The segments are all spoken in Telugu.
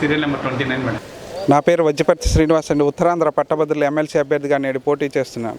Serial number twenty nine madam. నా పేరు వజ్జపర్తి శ్రీనివాస్ అండి. ఉత్తరాంధ్ర పట్టభద్రుల ఎమ్మెల్సీ అభ్యర్థిగా నేడు పోటీ చేస్తున్నాను.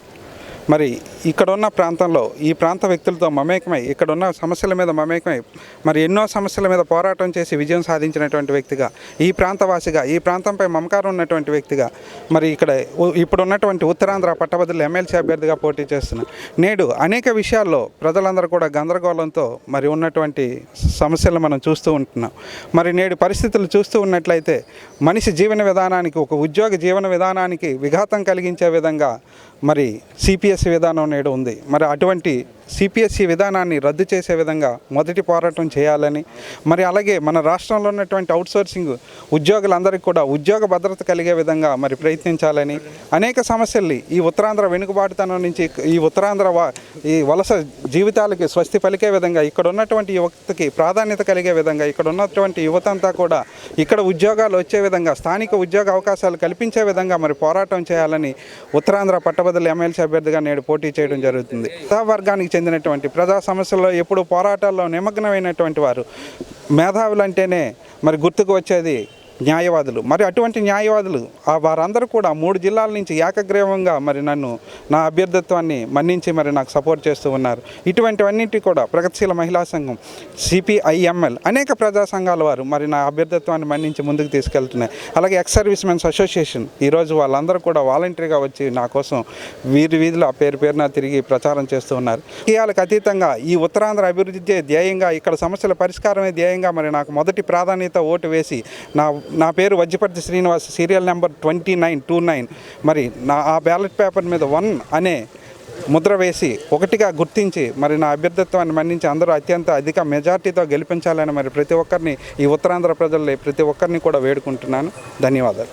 మరి ఇక్కడున్న ప్రాంతంలో ఈ ప్రాంత వ్యక్తులతో మమేకమై ఇక్కడున్న సమస్యల మీద మమేకమై మరి ఎన్నో సమస్యల మీద పోరాటం చేసి విజయం సాధించినటువంటి వ్యక్తిగా ఈ ప్రాంతవాసిగా ఈ ప్రాంతంపై మమకారం ఉన్నటువంటి వ్యక్తిగా మరి ఇక్కడ ఇప్పుడున్నటువంటి ఇప్పుడు ఉన్నటువంటి ఉత్తరాంధ్ర పట్టభద్రులు ఎమ్మెల్సీ అభ్యర్థిగా పోటీ చేస్తున్న నేడు అనేక విషయాల్లో ప్రజలందరూ కూడా గందరగోళంతో మరి ఉన్నటువంటి సమస్యలు మనం చూస్తూ ఉంటున్నాం. మరి నేడు పరిస్థితులు చూస్తూ ఉన్నట్లయితే మనిషి జీవన విధానానికి ఒక ఉద్యోగ జీవన విధానానికి విఘాతం కలిగించే విధంగా మరి సిపిఎస్సి విధానం నేడు ఉంది. మరి అటువంటి సిపిఎస్సి విధానాన్ని రద్దు చేసే విధంగా మొదటి పోరాటం చేయాలని మరి అలాగే మన రాష్ట్రంలో ఉన్నటువంటి అవుట్సోర్సింగ్ ఉద్యోగులందరికీ కూడా ఉద్యోగ భద్రత కలిగే విధంగా మరి ప్రయత్నించాలని అనేక సమస్యల్ని ఈ ఉత్తరాంధ్ర వెనుకబాటుతనం నుంచి ఈ ఉత్తరాంధ్ర ఈ వలస జీవితాలకి స్వస్తి పలికే విధంగా ఇక్కడ ఉన్నటువంటి యువతకి ప్రాధాన్యత కలిగే విధంగా ఇక్కడ ఉన్నటువంటి యువత అంతా కూడా ఇక్కడ ఉద్యోగాలు వచ్చే విధంగా స్థానిక ఉద్యోగ అవకాశాలు కల్పించే విధంగా మరి పోరాటం చేయాలని ఉత్తరాంధ్ర పట్టభద్రుల ఎమ్మెల్సీ అభ్యర్థిగా నేడు పోటీ చేయడం జరుగుతుంది. వర్గానికి చెందినటువంటి ప్రజా సమస్యల్లో ఎప్పుడు పోరాటాల్లో నిమగ్నమైనటువంటి వారు మేధావులు అంటేనే మరి గుర్తుకు వచ్చేది న్యాయవాదులు. మరి అటువంటి న్యాయవాదులు ఆ వారందరూ కూడా మూడు జిల్లాల నుంచి ఏకగ్రీవంగా మరి నన్ను నా అభ్యర్థిత్వాన్ని మన్నించి మరి నాకు సపోర్ట్ చేస్తూ ఉన్నారు. ఇటువంటివన్నింటి కూడా ప్రగతిశీల మహిళా సంఘం సిపిఐఎంఎల్ అనేక ప్రజా సంఘాల వారు మరి నా అభ్యర్థిత్వాన్ని మన్నించి ముందుకు తీసుకెళ్తున్నాయి. అలాగే ఎక్స్ సర్వీస్ మెన్స్ అసోసియేషన్ ఈరోజు వాళ్ళందరూ కూడా వాలంటరీగా వచ్చి నా కోసం వీధి వీధిలో ఆ పేరు పేరున తిరిగి ప్రచారం చేస్తూ ఉన్నారు. రాజకీయాలకు అతీతంగా ఈ ఉత్తరాంధ్ర అభివృద్ధి ధ్యేయంగా ఇక్కడ సమస్యల పరిష్కారమే ధ్యేయంగా మరి నాకు మొదటి ప్రాధాన్యత ఓటు వేసి నా నా పేరు Vajjaparthi Srinivas serial number twenty nine two nine. మరి నా ఆ బ్యాలెట్ పేపర్ మీద వన్ అనే ముద్ర వేసి ఒకటిగా గుర్తించి మరి నా అభ్యర్థిత్వాన్ని మన్నించి అందరూ అత్యంత అధిక మెజార్టీతో గెలిపించాలని మరి ప్రతి ఒక్కరిని ఈ ఉత్తరాంధ్ర ప్రజల్ని ప్రతి ఒక్కరిని కూడా వేడుకుంటున్నాను. ధన్యవాదాలు.